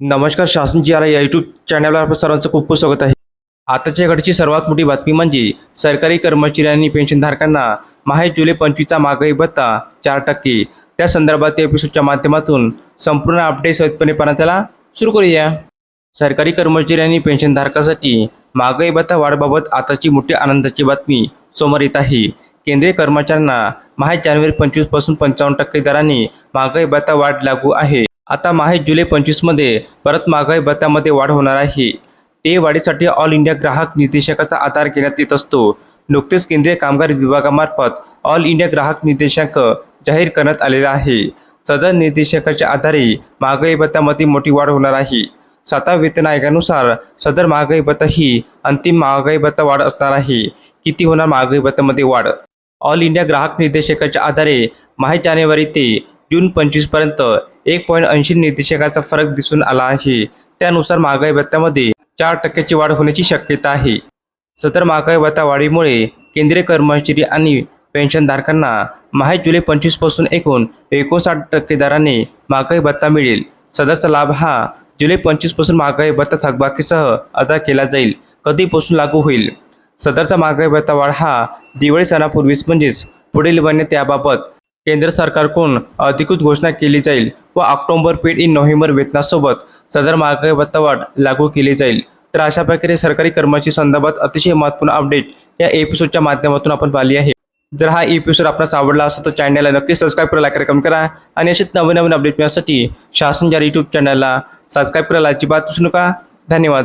नमस्कार शासनची या यूट्यूब चॅनलवर आपलं सर्वांचं खूप खूप स्वागत आहे. आताच्या घडची सर्वात मोठी बातमी म्हणजे सरकारी कर्मचारी आणि पेन्शनधारकांना माहे जुलै पंचवीसचा महागाई भत्ता चार टक्के. त्या संदर्भात एपिसोडच्या माध्यमातून संपूर्ण अपडेट सहितपणे पाहण्याला सुरू करूया. सरकारी कर्मचारी आणि पेन्शनधारकासाठी महागाई भत्ता वाढबाबत आताची मोठी आनंदाची बातमी समोर येत आहे. केंद्रीय कर्मचाऱ्यांना माहे जानेवारी पंचवीसपासून पंचावन्न टक्के दराने महागाई भत्ता वाढ लागू आहे. आता माहे जुलै पंचवीसमध्ये परत महागाई भत्त्यामध्ये वाढ होणार आहे. ते वाढीसाठी ऑल इंडिया ग्राहक निर्देशकाचा आधार घेण्यात येत असतो. नुकतेच केंद्रीय कामगार विभागामार्फत ऑल इंडिया ग्राहक निर्देशांक जाहीर करण्यात आलेला आहे. सदर निर्देशकाच्या आधारे महागाई भत्त्यामध्ये मोठी वाढ होणार आहे. सातव्या वेतन आयोगानुसार सदर महागाई भत्ता ही अंतिम महागाई भत्ता वाढ असणार आहे. किती होणार महागाई भत्त्यामध्ये वाढ? ऑल इंडिया ग्राहक निर्देशकाच्या आधारे माहे जानेवारी ते जून पंचवीसपर्यंत एक पॉईंट ऐंशी निर्देशकाचा फरक दिसून आला आहे. त्यानुसार महागाई भत्त्यामध्ये चार टक्क्याची वाढ होण्याची शक्यता आहे. सदर महागाई भत्ता वाढीमुळे केंद्रीय कर्मचारी आणि पेन्शनधारकांना महा जुलै पंचवीसपासून एकूण एकोणसाठ टक्के दराने महागाई भत्ता मिळेल. सदरचा लाभ हा जुलै पंचवीसपासून महागाई भत्ता थकबाकीसह अदा केला जाईल. कधीपासून लागू होईल? सदरचा महागाई भत्ता वाढ हा दिवाळी सणापूर्वीच म्हणजेच पुढील महिन्यात याबाबत केंद्र सरकारकडून अधिकृत घोषणा केली जाईल व ऑक्टोबर पेड इन नोव्हेंबर वेतनासोबत सदर महागाई भत्तावाढ लागू केली जाईल. तर अशा प्रकारे सरकारी कर्मचारी संदर्भात अतिशय महत्त्वपूर्ण अपडेट या एपिसोडच्या माध्यमातून आपण पाहिली आहे. जर हा एपिसोड आपणास आवडला असेल तर चॅनलला नक्की सबस्क्राईब करा लाईक करा आणि असेच नवीन नवीन अपडेट मिळण्यासाठी शासन या यूट्यूब चॅनलला सबस्क्राईब करायला अजिबात विसरू नका. धन्यवाद.